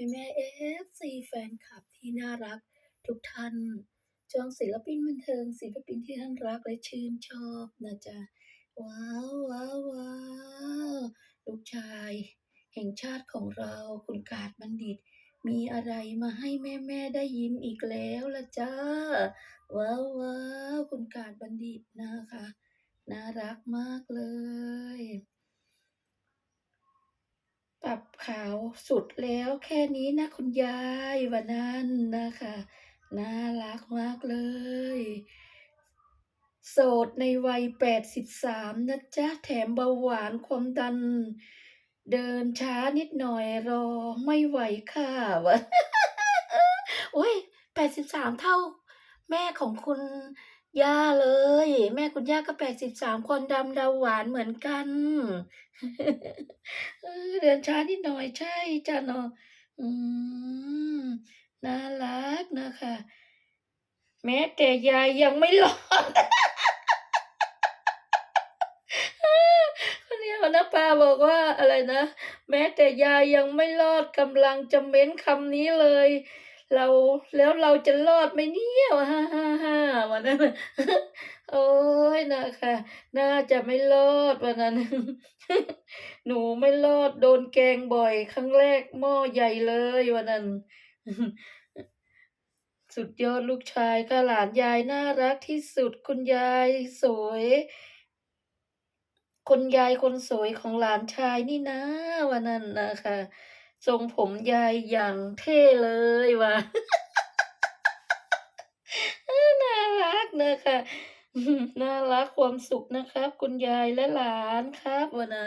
ม่แม่เอฟซีแฟนคลับที่น่ารักทุกท่านจองศิลปินบันเทิงศิลปินที่ท่านรักและชื่นชอบนะจ๊ะ ว้าวว้าวว้าวลูกชาย แห่งชาติของเราคุณกาดบัณฑิต มีอะไรมาให้แม่แม่ได้ยิ้มอีกแล้วละจ้า ว้าวว้าวคุณกาดบัณฑิตนะคะ น่ารักมากเลย ปรับขาวสุดแล้วแค่นี้นะคุณยายวันนั้นนะคะ น่ารักมากเลย โสดในวัย 83 นะจ๊ะ แถมเบาหวานความดัน เดินช้านิดหน่อยรอไม่ไหวค่ะวะโอ้ย83 เท่าแม่ของคุณ ย่าเลย แม่คุณย่าก็83คนดำดาหวานเหมือนกันเออเดินช้านิดหน่อยใช่จ้ะเนาะอืมน่ารักนะคะ แม้แต่ยายยังไม่รอดคนนี้นะปาบอกว่าอะไรนะ แม้แต่ยายยังไม่รอดกำลังจะเม้นคำนี้เลย เราแล้วเราจะรอดไหมเนี่ยฮ่าฮ่าฮ่าวันนั้นโอ้ยนะคะน่าจะไม่รอดวันนั้น หนูไม่รอดโดนแกงบ่อยครั้งแรกหม้อใหญ่เลยวันนั้น สุดยอดลูกชายค่ะหลานยายน่ารักที่สุดคุณยายสวยคุณยายคนสวยของหลานชายนี่นะวันนั้นนะคะ ทรงผมยายอย่างเท่เลยว่ะน่ารักนะคะน่ารักความสุขนะครับ คุณยายและหลานครับวันนะ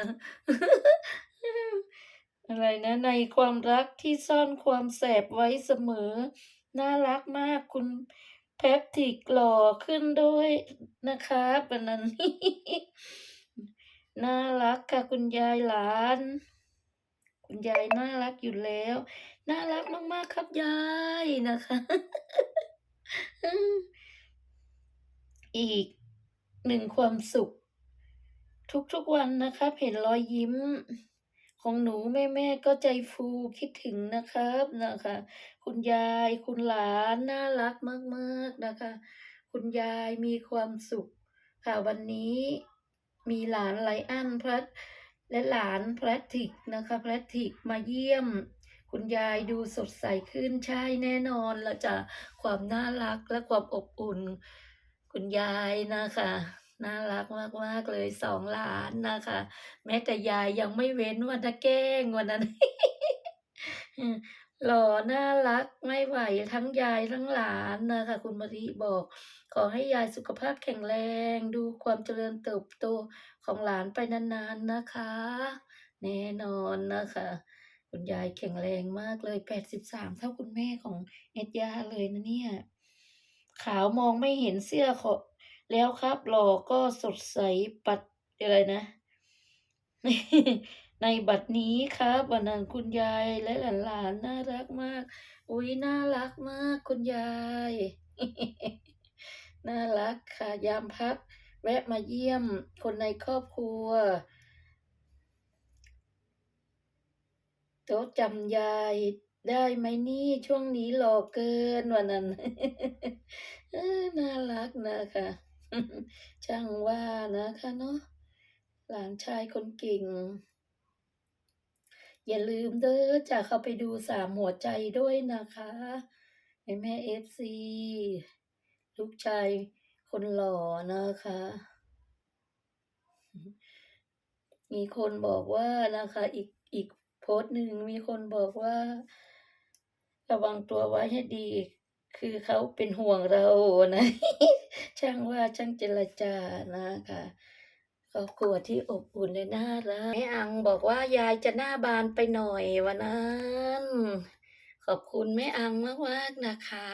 อะไรนะในความรักที่ซ่อนความแสบไว้เสมอ น่ารักมากคุณแพทริกหล่อขึ้นด้วยนะครับวันนั้นน่ารักค่ะคุณยายหลาน คุณยายน่ารักอยู่แล้ว น่ารักมากๆครับยายนะคะ อีกหนึ่งความสุข ทุกๆวันนะครับ เห็นรอยยิ้ม ของหนูแม่ๆก็ใจฟูคิดถึงนะครับนะคะ คุณยายคุณหลานน่ารักมากๆนะคะ คุณยายมีความสุข ค่ะวันนี้มีหลานไลอ้อนพลัด และหลานแพลติกนะคะแพลติกมาเยี่ยม คุณยายดูสดใสขึ้นใช่แน่นอนละจะความน่ารักและความอบอุ่น คุณยายนะคะน่ารักมากมากเลยสองหลานนะคะ แม้แต่ยายยังไม่เว้นวันตะแก้งวันนั้น หล่อน่ารักไม่ไหวทั้งยายทั้งหลานนะคะคุณมริบอก ขอให้ยายสุขภาพแข็งแรง ดูความเจริญเติบโตของหลานไปนานๆนะคะ แน่นอนนะคะ คุณยายแข็งแรงมากเลย83เท่าคุณแม่ของเอ็ดยาเลยนะเนี่ย ขาวมองไม่เห็นเสื้อขอแล้วครับหล่อก็สดใสปัดอะไรนะ ในบัดนี้ครับวันนั้นคุณยายและหลานๆน่ารักมาก อุ้ยน่ารักมากคุณยาย น่ารักค่ะยามพัก แวะมาเยี่ยมคนในครอบครัวโต๊ะจำยายได้ไหมนี่ช่วงนี้หล่อเกินวันนั้นน่ารักนะคะช่างว่านะคะเนาะหลานชายคนเก่ง อย่าลืมเด้อจะเข้าไปดูสามหัวใจด้วยนะคะแม่แม่เอฟซีลูกชายคนหล่อนะคะ มีคนบอกว่านะคะ อีกอีกโพสต์หนึ่งมีคนบอกว่า ระวังตัวไว้ให้ดี คือเขาเป็นห่วงเรานะ ช่างว่าช่างเจรจานะคะ ครอบครัวที่อบอุ่นและน่ารักแม่อังบอกว่ายายจะหน้าบานไปหน่อยวันนั้นขอบคุณแม่อังมากๆนะคะ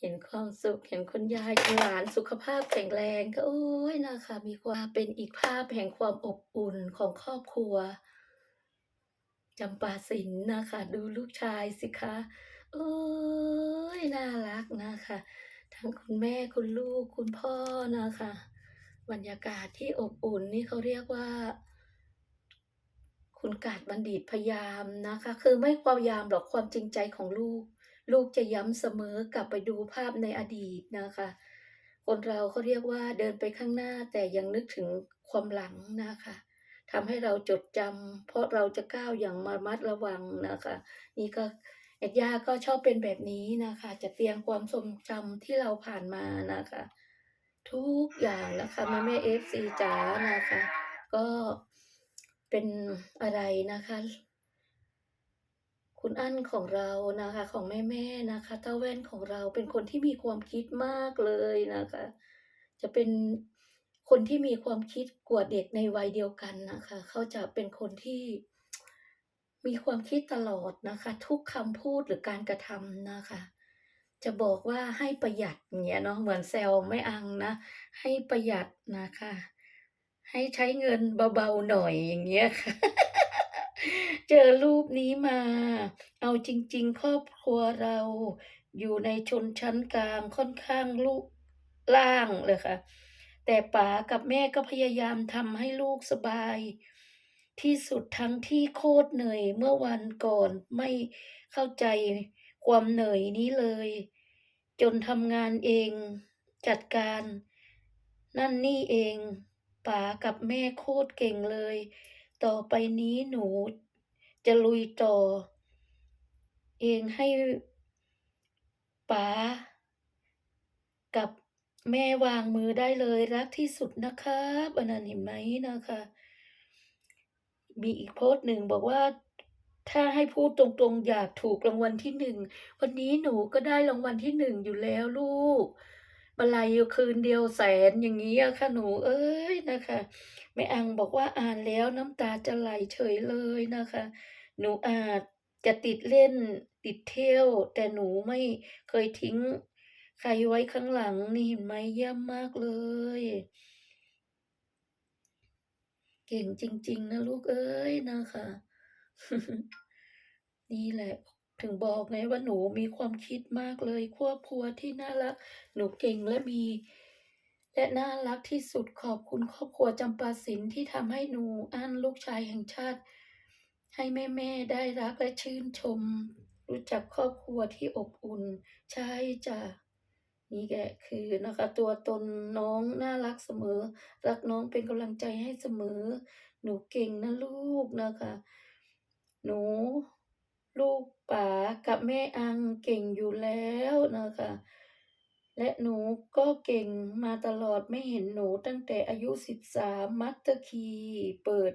เห็นความสุขเห็นคุณยายคุณหลานสุขภาพแข็งแรงก็โอ้ยนะคะ มีความเป็นอีกภาพแห่งความอบอุ่นของครอบครัวจำปาสินนะคะ ดูลูกชายสิคะโอ้ยน่ารักนะคะ ทั้งคุณแม่คุณลูกคุณพ่อนะคะ บรรยากาศที่อบอุ่นนี่เขาเรียกว่า คุณกาดบัณฑิตพยายามนะคะ คือไม่พยายามหรอกความจริงใจของลูก ลูกจะย้ำเสมอกลับไปดูภาพในอดีตนะคะ คนเราเขาเรียกว่าเดินไปข้างหน้าแต่ยังนึกถึงความหลังนะคะทำให้เราจดจำเพราะเราจะก้าวอย่างระมัดระวังนะคะ นี่ก็เอ็ดยาก็ชอบเป็นแบบนี้นะคะ จะเตรียมความทรงจำที่เราผ่านมานะคะ ทุกอย่างนะคะแม่แม่เอฟซีจ๋านะคะ ก็เป็นอะไรนะคะ คุณอั้นของเรานะคะ ของแม่แม่นะคะเต้าแว่นของเราเป็นคนที่มีความคิดมากเลยนะคะ จะเป็นคนที่มีความคิดกว่าเด็กในวัยเดียวกันนะคะ เขาจะเป็นคนที่มีความคิดตลอดนะคะ ทุกคำพูดหรือการกระทำนะคะ จะบอกว่าให้ประหยัดอย่างเงี้ยเนาะเหมือนแซวแม่อังนะ ให้ประหยัดนะคะ ให้ใช้เงินเบาๆหน่อยอย่างเงี้ยค่ะเจอรูปนี้มา เอาจริง ๆ ครอบครัวเราอยู่ในชนชั้นกลางค่อนข้างลูกล่างเลยค่ะ แต่ป๋ากับแม่ก็พยายามทำให้ลูกสบาย ที่สุดทั้งที่โคตรเหนื่อยเมื่อวันก่อนไม่เข้าใจ ความเหนื่อยนี้เลย จนทำงานเอง จัดการ นั่นนี่เองป๋ากับแม่โคตรเก่งเลย ต่อไปนี้หนู จะลุยต่อ เองให้ป๋ากับแม่วางมือได้เลยรักที่สุดนะครับอันนั้นเห็นไหมนะคะ มีอีกโพสต์หนึ่งบอกว่า ถ้าให้พูดตรงๆ อยากถูกรางวัลที่หนึ่ง วันนี้หนูก็ได้รางวัลที่หนึ่งอยู่แล้วลูกมาลัยคืนเดียวแสนอย่างนี้ค่ะหนูเอ้ยนะคะแม่อังบอกว่าอ่านแล้วน้ำตาจะไหลเฉยเลยนะคะ หนูอาจจะติดเล่นติดเที่ยว แต่หนูไม่เคยทิ้ง ใครไว้ข้างหลังนี่เห็นไหมเยี่ยมมากเลย เก่งจริง ๆ นะลูกเอ้ยนะคะ นี่แหละ ถึงบอกไงว่าหนูมีความคิดมากเลยครอบครัวที่น่ารัก หนูเก่งและมี และน่ารักที่สุดขอบคุณครอบครัวจำปาสินที่ทำให้หนูอั้นลูกชายแห่งชาติ ให้แม่ๆได้รักและชื่นชม รู้จักครอบครัวที่อบอุ่น ใช่จ้ะนี่แกคือนะคะ ตัวตนน้องน่ารักเสมอ รักน้องเป็นกำลังใจให้เสมอ หนูเก่งนะลูกนะคะ หนู ลูกป๋ากับแม่อังเก่งอยู่แล้วนะคะ และหนูก็เก่งมาตลอดไม่เห็นหนูตั้งแต่อายุ13มัตเตอร์คีเปิด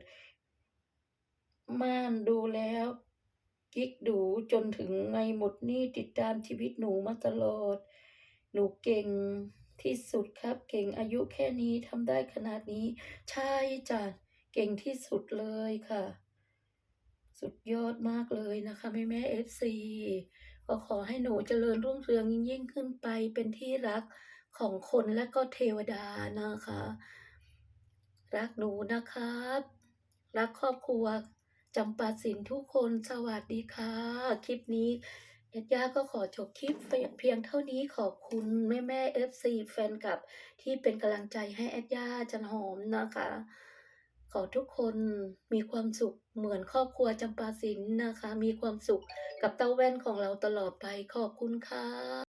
ม่านดูแล้วกิ๊กดูจนถึงไงหมดนี่ติดตามชีวิตหนูมาตลอด หนูเก่งที่สุดครับ เก่งอายุแค่นี้ทำได้ขนาดนี้ ใช่จ้ะเก่งที่สุดเลยค่ะ สุดยอดมากเลยนะคะแม่แม่เอฟซีก็ขอให้หนูเจริญรุ่งเรืองยิ่งขึ้นไปเป็นที่รักของคนและก็เทวดานะคะ รักหนูนะครับ รักครอบครัวจำปาสินทุกคนสวัสดีค่ะ คลิปนี้เอ็ดย่าก็ขอจบคลิปเพียงเท่านี้ขอบคุณแม่แม่เอฟซีแฟนคลับที่เป็นกำลังใจให้แอดย่าจันหอมนะคะ ขอทุกคนมีความสุขเหมือนครอบครัวจำปาสินนะคะ มีความสุขกับเต้าแว่นของเราตลอดไปขอบคุณค่ะ